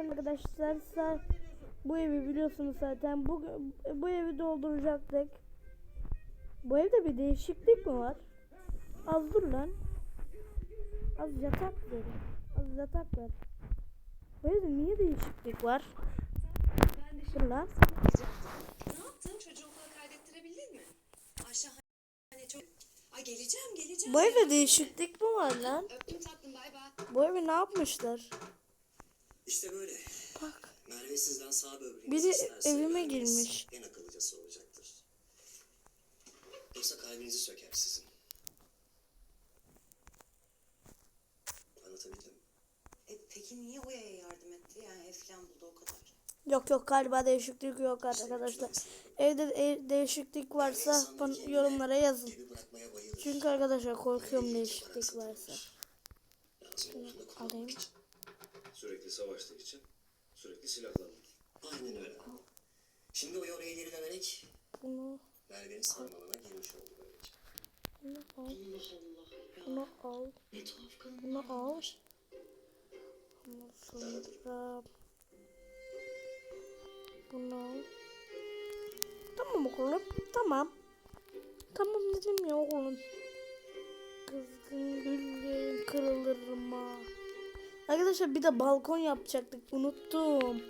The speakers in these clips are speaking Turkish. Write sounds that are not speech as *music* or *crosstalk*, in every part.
Arkadaşlar bu evi biliyorsunuz zaten. Bu bu evi dolduracaktık. Bu evde bir değişiklik mi var? Az dur lan. Az yatak ver. Az yatak ver. Bu evde niye değişiklik var? Dur lan. Ne yaptın? Çocuğu okula kaydettirebildin mi? Ayşe hani çok... Ay geleceğim geleceğim. Bu evde değişiklik mi var lan? Öptüm tatlım bay bay. Bu evi ne yapmışlar? İşte böyle. Bak. Merve sizden sağ böbreğinizi Biri isterse evime vermeniz girmiş. En akıllıcası olacaktır. Yoksa kalbinizi söker sizin. Anlatabildim mi? E, peki niye Oya'ya yardım etti? Yani Eflan buldu o kadar. Yok yok galiba değişiklik yok arkadaşlar. Evde ev- değişiklik varsa bana yorumlara yazın. Evi bırakmaya bayılır. Çünkü arkadaşlar korkuyorum değişiklik varsa. Lazım olduğunda kullanmak Alayım. için. Sürekli savaştığı için sürekli silahlanıyor. Aynen öyle. Şimdi Oya oraya geri dönerek Bunu, Merve'nin sarmalına girmiş oldu böylece. bunu al. Allah Allah. Ya, Bunu al. ne tuhaf. Bunu al. Ondan sonra bunu al. Tamam oğlum. Tamam. Tamam dedim ya oğlum. Kızgın güllerim kırılır mı? Arkadaşlar bir de balkon yapacaktık. Unuttum.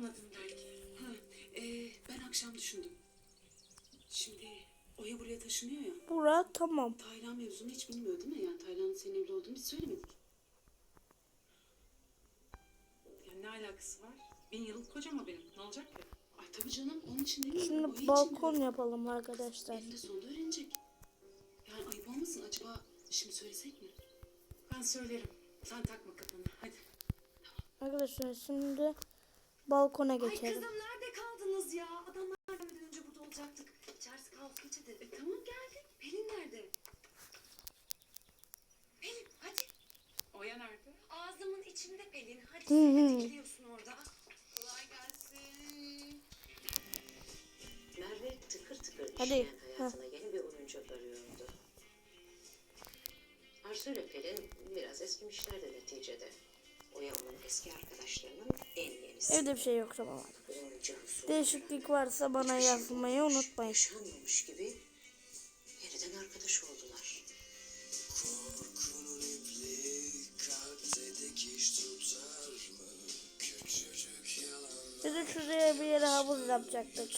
Bırakamadım belki. Ha, e, ben akşam düşündüm. Şimdi Oya buraya taşınıyor ya. Bura tamam. Taylan mevzunu hiç bilmiyor değil mi? Yani Taylan'ın senin evli olduğunu hiç söylemedik. Yani ne alakası var? Bin yıllık kocam o benim. Ne olacak ki? Ay tabii canım onun için demiyorum. Şimdi Oya için balkon diyorum. yapalım arkadaşlar. Eninde sonunda öğrenecek. Yani ayıp olmasın acaba şimdi söylesek mi? Ben söylerim. Sen takma kafanı. Hadi. Arkadaşlar şimdi balkona Ay geçelim. kızım nerede kaldınız ya? Adamlar gelmeden önce burada olacaktık. İçerisi kaos geçedi. E tamam geldik. Pelin nerede? Pelin hadi. Oya nerede? Ağzımın içinde Pelin. Hadi sen dikiliyorsun orada. Kolay gelsin. Merve tıkır tıkır Hadi, işleyen hayatına yeni bir oyuncak arıyordu. Arzu ile Pelin biraz eskimişlerdi neticede. Oya onun eski arkadaşlarının en yenisi. Evde bir şey yok tamam. Oyuncu usulü Değişiklik varsa bana hiçbir şey yazmayı olmamış, unutmayın. Yaşanmamış gibi yeniden arkadaş oldular. Bir de şuraya bir yere havuz yapacaktık.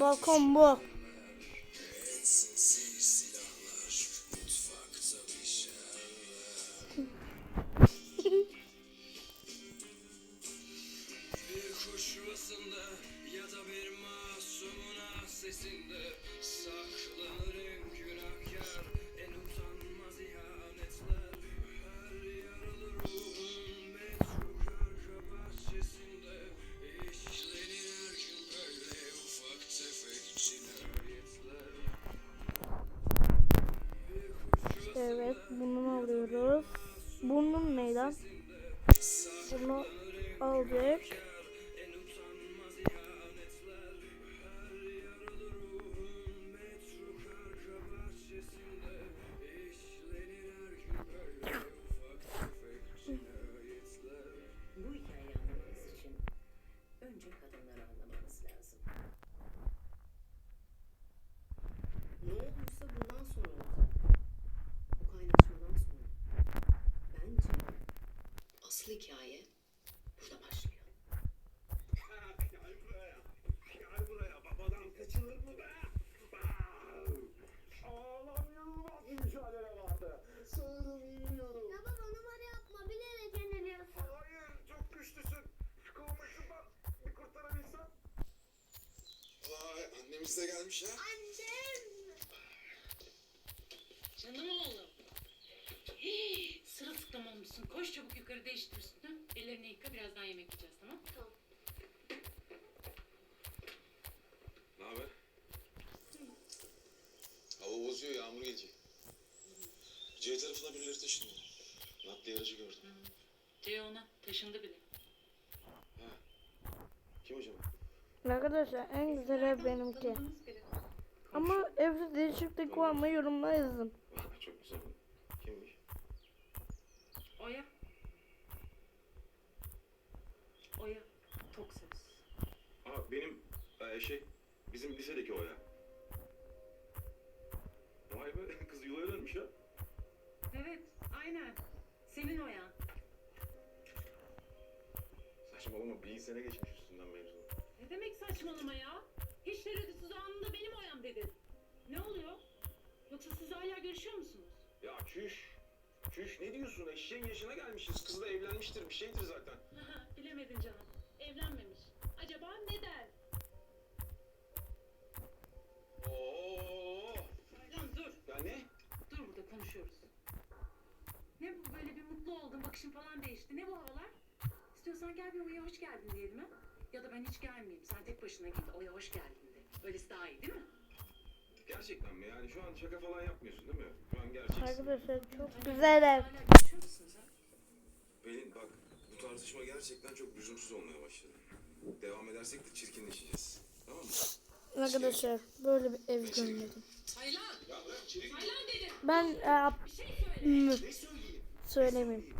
Balkon bu. Evet bunu alıyoruz. Bunun ne lan? Bunu aldık. Annemiz de gelmiş ha. Canım oğlum. Hii, Sırılsıklam olmuşsun. Koş çabuk yukarı değiştir üstünü. Ellerini yıka birazdan yemek yiyeceğiz tamam Tamam. Ne haber? Hava bozuyor, yağmur gelecek. C tarafına birileri taşınıyor. Nakliye aracı gördüm. Ceyhun'a taşındı bile. Kim acaba? Arkadaşlar en güzel ev benimki. Ama evde değişiklik var mı yorumlara yazın. Çok güzel. Kimmiş? Oya. Oya. Tok ses. Aa benim e, şey bizim lisedeki o ya. Vay be *laughs* kız yuvaya dönmüş ha. Evet aynen. Senin Oya. Saçmalama bir sene geçmiş. Ne demek saçmalama ya? Hiç tereddütsüz anında benim Oya'm dedin. Ne oluyor? Yoksa siz hala görüşüyor musunuz? Ya çüş. Çüş ne diyorsun? Eşeğin yaşına gelmişiz. Kız da evlenmiştir bir şeydir zaten. Bilemedin canım. Evlenmemiş. Acaba neden? Oo. Aylan dur. Ya ne? Dur burada konuşuyoruz. Ne bu böyle bir mutlu oldun, bakışın falan değişti. Ne bu havalar? İstiyorsan gel bir Oya hoş geldin diyelim ha? Ya da ben hiç gelmeyeyim. Sen tek başına git Oya hoş geldin de. Öylesi daha iyi değil mi? Gerçekten mi? Yani şu an şaka falan yapmıyorsun değil mi? Şu an gerçeksin. Arkadaşlar çok güzel ev. Hala görüşüyor? Pelin bak bu tartışma gerçekten çok lüzumsuz olmaya başladı. Devam edersek de çirkinleşeceğiz. Tamam mı? Arkadaşlar böyle bir ev görmedim. Taylan! Ya bırak içeri gir. Taylan dedim. Ben e, Bir şey Ne söyleyeyim? söylemeyeyim.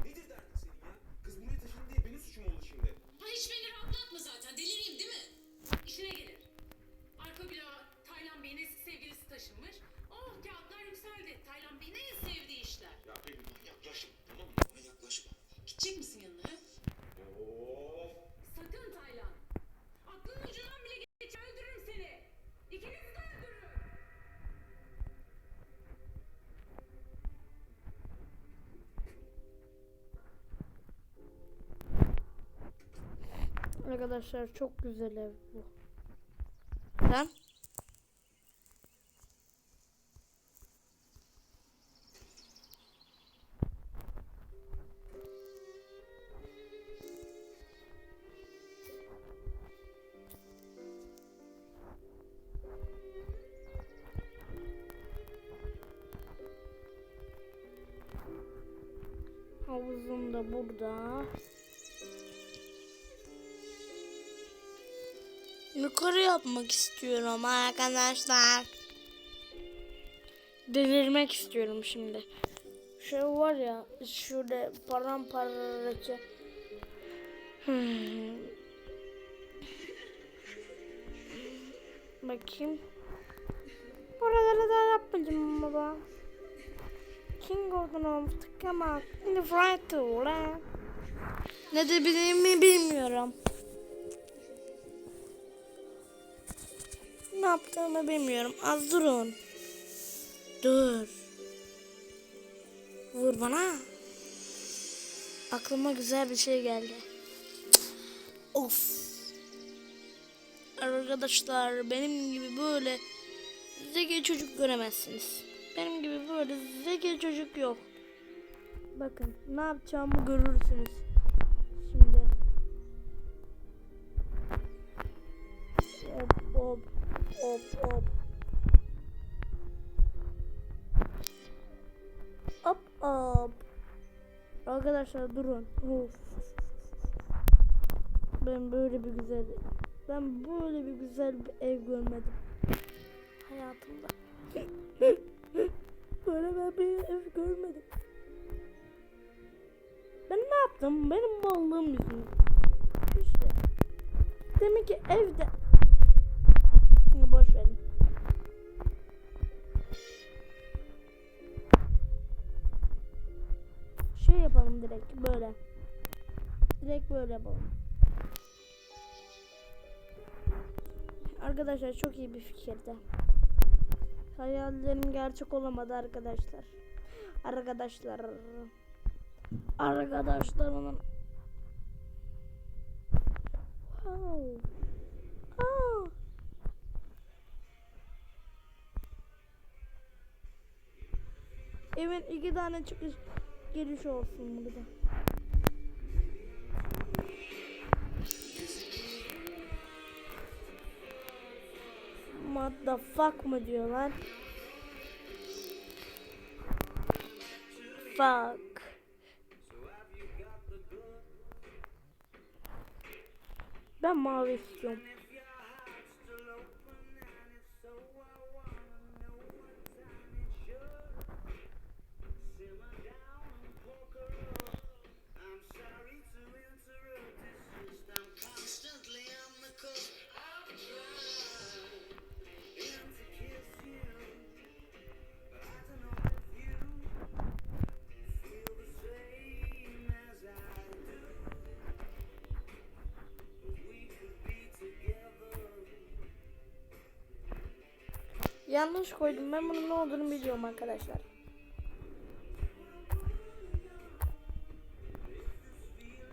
Arkadaşlar çok güzel ev bu. Sen? Havuzum da burada. Yukarı yapmak istiyorum arkadaşlar. Delirmek istiyorum şimdi. Şey var ya şurada paramparça. Hmm. Bakayım. Buraları da yapmayacağım baba. King Gordon olmuştuk ama Friday ulan. Ne de bileyim bilmiyorum. Ne yaptığımı bilmiyorum. Az durun. Dur. Vur bana. Aklıma güzel bir şey geldi. Of. Arkadaşlar benim gibi böyle zeki çocuk göremezsiniz. Benim gibi böyle zeki çocuk yok. Bakın ne yapacağımı görürsünüz. Hop hop. Hop hop. Arkadaşlar durun. Of. Ben böyle bir güzel ben böyle bir güzel bir ev görmedim. Hayatımda. *laughs* böyle ben bir ev görmedim. Ben ne yaptım? Benim mallığım yüzünden. İşte. Demek ki evde şöyle yapalım direkt böyle. Direkt böyle yapalım. Arkadaşlar çok iyi bir fikirdi. Hayallerim gerçek olamadı arkadaşlar. Arkadaşlar. Arkadaşlar onun. Wow. Evin iki tane çıkış giriş olsun burada. What the fuck mı diyorlar? Fuck. Ben mavi istiyorum. Yanlış koydum. Ben bunun ne olduğunu biliyorum arkadaşlar.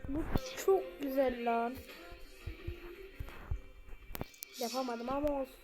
Bu çok güzel lan. Yapamadım ama olsun.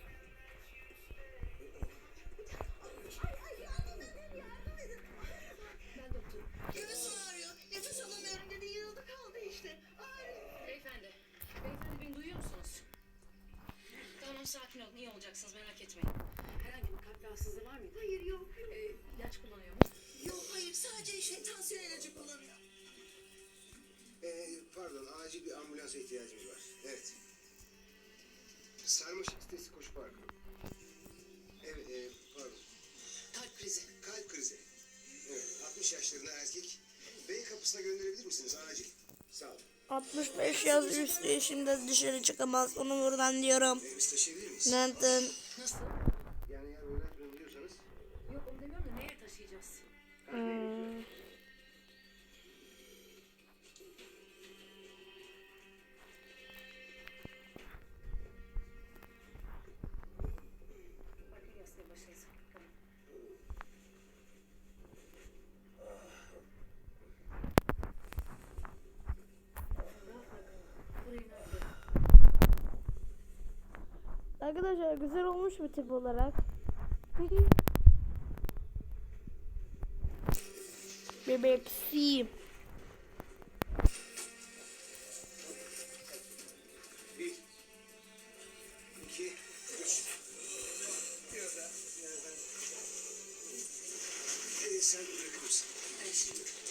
Gönderebilir misiniz? Acil. Sağ olun. 65 yaş üstü şimdi dışarı çıkamaz. Onu buradan diyorum. Neden? Nasıl? Arkadaşlar güzel olmuş bir tip olarak. Bebeksi.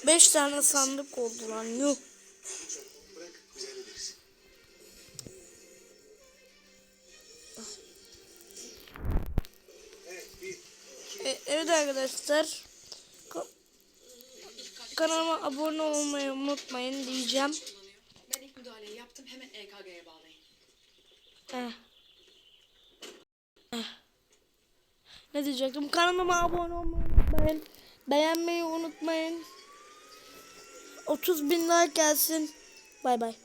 5 tane sandık oldu lan. Yuh. Evet arkadaşlar. Ka- kanalıma abone olmayı unutmayın diyeceğim. Ben ilk müdahaleyi yaptım, hemen EKG'ye bağlayın. Eh. Eh. Ne diyecektim? Kanalıma abone olmayı unutmayın. Beğenmeyi unutmayın. 30 bin like gelsin. Bay bay.